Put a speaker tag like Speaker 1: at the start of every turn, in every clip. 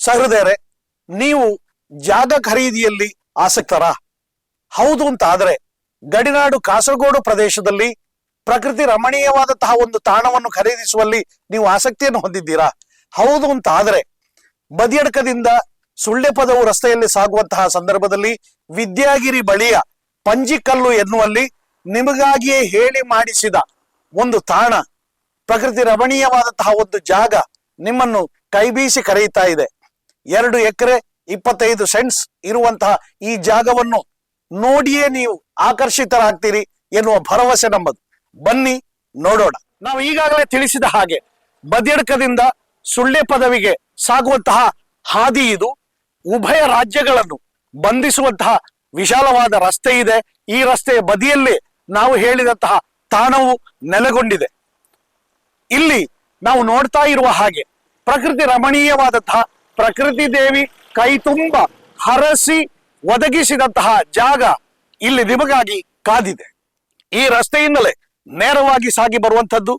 Speaker 1: ಸಹೃದಯರೇ, ನೀವು ಜಾಗ ಖರೀದಿಯಲ್ಲಿ ಆಸಕ್ತರ? ಹೌದು ಅಂತ ಆದ್ರೆ ಗಡಿನಾಡು ಕಾಸರಗೋಡು ಪ್ರದೇಶದಲ್ಲಿ ಪ್ರಕೃತಿ ರಮಣೀಯವಾದಂತಹ ಒಂದು ತಾಣವನ್ನು ಖರೀದಿಸುವಲ್ಲಿ ನೀವು ಆಸಕ್ತಿಯನ್ನು ಹೊಂದಿದ್ದೀರಾ? ಹೌದು ಅಂತ ಆದ್ರೆ ಬದಿಯಡ್ಕದಿಂದ ಸುಳ್ಳೆ ಪದವು ರಸ್ತೆಯಲ್ಲಿ ಸಾಗುವಂತಹ ಸಂದರ್ಭದಲ್ಲಿ ವಿದ್ಯಾಗಿರಿ ಬಳಿಯ ಪಂಜಿಕಲ್ಲು ಎನ್ನುವಲ್ಲಿ ನಿಮಗಾಗಿಯೇ ಹೇಳಿ ಮಾಡಿಸಿದ ಒಂದು ತಾಣ ಪ್ರಕೃತಿ ರಮಣೀಯವಾದಂತಹ ಒಂದು ಜಾಗ ನಿಮ್ಮನ್ನು ಕೈಬೀಸಿ ಕರೆಯುತ್ತಾ ಇದೆ. ಎರಡು ಎಕರೆ ಇಪ್ಪತ್ತೈದು ಸೆಂಟ್ಸ್ ಇರುವಂತಹ ಈ ಜಾಗವನ್ನು ನೋಡಿಯೇ ನೀವು ಆಕರ್ಷಿತರಾಗ್ತೀರಿ ಎನ್ನುವ ಭರವಸೆ ನಮ್ಮದು. ಬನ್ನಿ ನೋಡೋಣ. ನಾವು ಈಗಾಗಲೇ ತಿಳಿಸಿದ ಹಾಗೆ ಬದಿಯಡ್ಕದಿಂದ ಸುಳ್ಳೆ ಪದವಿಗೆ ಸಾಗುವಂತಹ ಹಾದಿ ಇದು. ಉಭಯ ರಾಜ್ಯಗಳನ್ನು ಬಂಧಿಸುವಂತಹ ವಿಶಾಲವಾದ ರಸ್ತೆ ಇದೆ. ಈ ರಸ್ತೆಯ ಬದಿಯಲ್ಲಿ ನಾವು ಹೇಳಿದಂತಹ ತಾಣವು ನೆಲೆಗೊಂಡಿದೆ. ಇಲ್ಲಿ ನಾವು ನೋಡ್ತಾ ಇರುವ ಹಾಗೆ ಪ್ರಕೃತಿ ರಮಣೀಯವಾದಂತಹ ಪ್ರಕೃತಿ ದೇವಿ ಕೈ ತುಂಬ ಹರಸಿ ಒದಗಿಸಿದಂತಹ ಜಾಗ ಇಲ್ಲಿ ನಿಮಗಾಗಿ ಕಾದಿದೆ. ಈ ರಸ್ತೆಯಿಂದಲೇ ನೇರವಾಗಿ ಸಾಗಿ ಬರುವಂತದ್ದು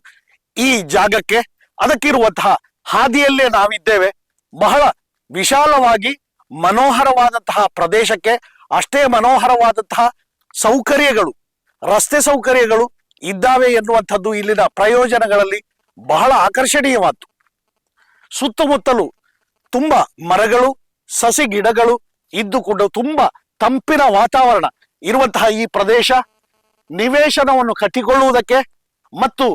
Speaker 1: ಈ ಜಾಗಕ್ಕೆ. ಅದಕ್ಕಿರುವಂತಹ ಹಾದಿಯಲ್ಲೇ ನಾವಿದ್ದೇವೆ. ಬಹಳ ವಿಶಾಲವಾಗಿ ಮನೋಹರವಾದಂತಹ ಪ್ರದೇಶಕ್ಕೆ ಅಷ್ಟೇ ಮನೋಹರವಾದಂತಹ ಸೌಕರ್ಯಗಳು, ರಸ್ತೆ ಸೌಕರ್ಯಗಳು ಇದ್ದಾವೆ ಎನ್ನುವಂಥದ್ದು ಇಲ್ಲಿನ ಪ್ರಯೋಜನಗಳಲ್ಲಿ ಬಹಳ ಆಕರ್ಷಣೀಯವಾದ್ದು. ಸುತ್ತಮುತ್ತಲು ತುಂಬಾ ಮರಗಳು, ಸಸಿ ಗಿಡಗಳು ಇದ್ದುಕೊಂಡು ತುಂಬಾ ತಂಪಿನ ವಾತಾವರಣ ಇರುವಂತಹ ಈ ಪ್ರದೇಶ. ನಿವೇಶನವನ್ನು ಕಟ್ಟಿಕೊಳ್ಳುವುದಕ್ಕೆ ಮತ್ತು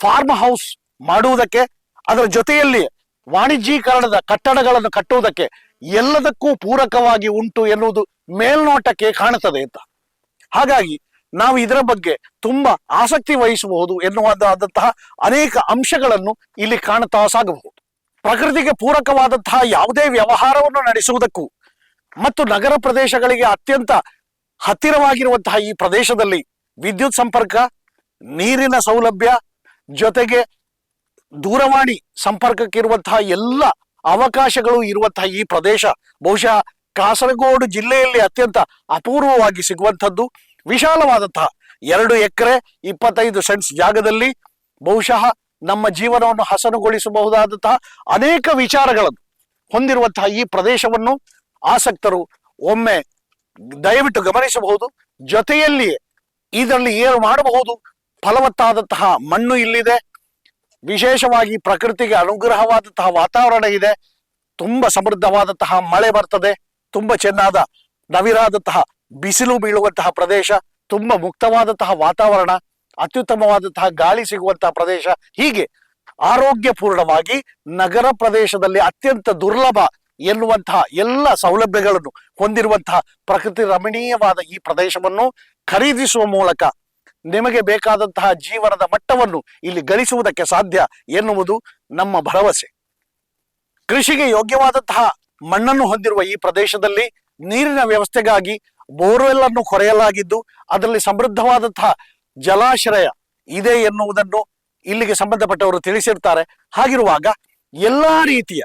Speaker 1: ಫಾರ್ಮ್ ಹೌಸ್ ಮಾಡುವುದಕ್ಕೆ, ಅದರ ಜೊತೆಯಲ್ಲಿ ವಾಣಿಜ್ಯೀಕರಣದ ಕಟ್ಟಡಗಳನ್ನು ಕಟ್ಟುವುದಕ್ಕೆ ಎಲ್ಲದಕ್ಕೂ ಪೂರಕವಾಗಿ ಉಂಟು ಎನ್ನುವುದು ಮೇಲ್ನೋಟಕ್ಕೆ ಕಾಣುತ್ತದೆ ಅಂತ. ಹಾಗಾಗಿ ನಾವು ಇದರ ಬಗ್ಗೆ ತುಂಬಾ ಆಸಕ್ತಿ ವಹಿಸಬಹುದು ಎನ್ನುವಂತಹ ಅನೇಕ ಅಂಶಗಳನ್ನು ಇಲ್ಲಿ ಕಾಣುತ್ತಾ ಸಾಗಬಹುದು. ಪ್ರಕೃತಿಗೆ ಪೂರಕವಾದಂತಹ ಯಾವುದೇ ವ್ಯವಹಾರವನ್ನು ನಡೆಸುವುದಕ್ಕೂ ಮತ್ತು ನಗರ ಪ್ರದೇಶಗಳಿಗೆ ಅತ್ಯಂತ ಹತ್ತಿರವಾಗಿರುವಂತಹ ಈ ಪ್ರದೇಶದಲ್ಲಿ ವಿದ್ಯುತ್ ಸಂಪರ್ಕ, ನೀರಿನ ಸೌಲಭ್ಯ ಜೊತೆಗೆ ದೂರವಾಣಿ ಸಂಪರ್ಕಕ್ಕಿರುವಂತಹ ಎಲ್ಲ ಅವಕಾಶಗಳು ಇರುವಂತಹ ಈ ಪ್ರದೇಶ ಬಹುಶಃ ಕಾಸರಗೋಡು ಜಿಲ್ಲೆಯಲ್ಲಿ ಅತ್ಯಂತ ಅಪೂರ್ವವಾಗಿ ಸಿಗುವಂಥದ್ದು. ವಿಶಾಲವಾದಂತಹ ಎರಡು ಎಕರೆ ಇಪ್ಪತ್ತೈದು ಸೆಂಟ್ಸ್ ಜಾಗದಲ್ಲಿ ಬಹುಶಃ ನಮ್ಮ ಜೀವನವನ್ನು ಹಸನುಗೊಳಿಸಬಹುದಾದಂತಹ ಅನೇಕ ವಿಚಾರಗಳನ್ನು ಹೊಂದಿರುವಂತಹ ಈ ಪ್ರದೇಶವನ್ನು ಆಸಕ್ತರು ಒಮ್ಮೆ ದಯವಿಟ್ಟು ಗಮನಿಸಬಹುದು. ಜೊತೆಯಲ್ಲಿಯೇ ಇದರಲ್ಲಿ ಏನು ಮಾಡಬಹುದು? ಫಲವತ್ತಾದಂತಹ ಮಣ್ಣು ಇಲ್ಲಿದೆ. ವಿಶೇಷವಾಗಿ ಪ್ರಕೃತಿಗೆ ಅನುಗ್ರಹವಾದಂತಹ ವಾತಾವರಣ ಇದೆ. ತುಂಬಾ ಸಮೃದ್ಧವಾದಂತಹ ಮಳೆ ಬರ್ತದೆ. ತುಂಬಾ ಚೆನ್ನಾದ ನವಿರಾದಂತಹ ಬಿಸಿಲು ಬೀಳುವಂತಹ ಪ್ರದೇಶ. ತುಂಬಾ ಮುಕ್ತವಾದಂತಹ ವಾತಾವರಣ. ಅತ್ಯುತ್ತಮವಾದಂತಹ ಗಾಳಿ ಸಿಗುವಂತಹ ಪ್ರದೇಶ ಹೀಗೆ. ಆರೋಗ್ಯಪೂರ್ಣವಾಗಿ ನಗರ ಪ್ರದೇಶದಲ್ಲಿ ಅತ್ಯಂತ ದುರ್ಲಭ ಎನ್ನುವಂತಹ ಎಲ್ಲ ಸೌಲಭ್ಯಗಳನ್ನು ಹೊಂದಿರುವಂತಹ ಪ್ರಕೃತಿ ರಮಣೀಯವಾದ ಈ ಪ್ರದೇಶವನ್ನು ಖರೀದಿಸುವ ಮೂಲಕ ನಿಮಗೆ ಬೇಕಾದಂತಹ ಜೀವನದ ಮಟ್ಟವನ್ನು ಇಲ್ಲಿ ಗಳಿಸುವುದಕ್ಕೆ ಸಾಧ್ಯ ಎನ್ನುವುದು ನಮ್ಮ ಭರವಸೆ. ಕೃಷಿಗೆ ಯೋಗ್ಯವಾದಂತಹ ಮಣ್ಣನ್ನು ಹೊಂದಿರುವ ಈ ಪ್ರದೇಶದಲ್ಲಿ ನೀರಿನ ವ್ಯವಸ್ಥೆಗಾಗಿ ಬೋರ್ವೆಲ್ ಅನ್ನು ಕೊರೆಯಲಾಗಿದ್ದು ಅದರಲ್ಲಿ ಸಮೃದ್ಧವಾದಂತಹ ಜಲಾಶ್ರಯ ಇದೆ ಎನ್ನುವುದನ್ನು ಇಲ್ಲಿಗೆ ಸಂಬಂಧಪಟ್ಟವರು ತಿಳಿಸಿರ್ತಾರೆ. ಹಾಗಿರುವಾಗ ಎಲ್ಲ ರೀತಿಯ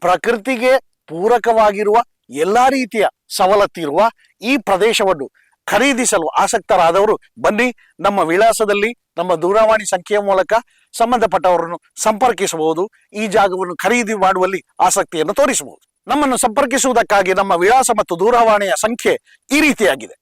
Speaker 1: ಪ್ರಕೃತಿಗೆ ಪೂರಕವಾಗಿರುವ ಎಲ್ಲ ರೀತಿಯ ಸವಲತ್ತಿರುವ ಈ ಪ್ರದೇಶವನ್ನು ಖರೀದಿಸಲು ಆಸಕ್ತರಾದವರು ಬನ್ನಿ, ನಮ್ಮ ವಿಳಾಸದಲ್ಲಿ, ನಮ್ಮ ದೂರವಾಣಿ ಸಂಖ್ಯೆಯ ಮೂಲಕ ಸಂಬಂಧಪಟ್ಟವರನ್ನು ಸಂಪರ್ಕಿಸಬಹುದು. ಈ ಜಾಗವನ್ನು ಖರೀದಿ ಮಾಡುವಲ್ಲಿ ಆಸಕ್ತಿಯನ್ನು ತೋರಿಸಬಹುದು. ನಮ್ಮನ್ನು ಸಂಪರ್ಕಿಸುವುದಕ್ಕಾಗಿ ನಮ್ಮ ವಿಳಾಸ ಮತ್ತು ದೂರವಾಣಿಯ ಸಂಖ್ಯೆ ಈ ರೀತಿಯಾಗಿದೆ.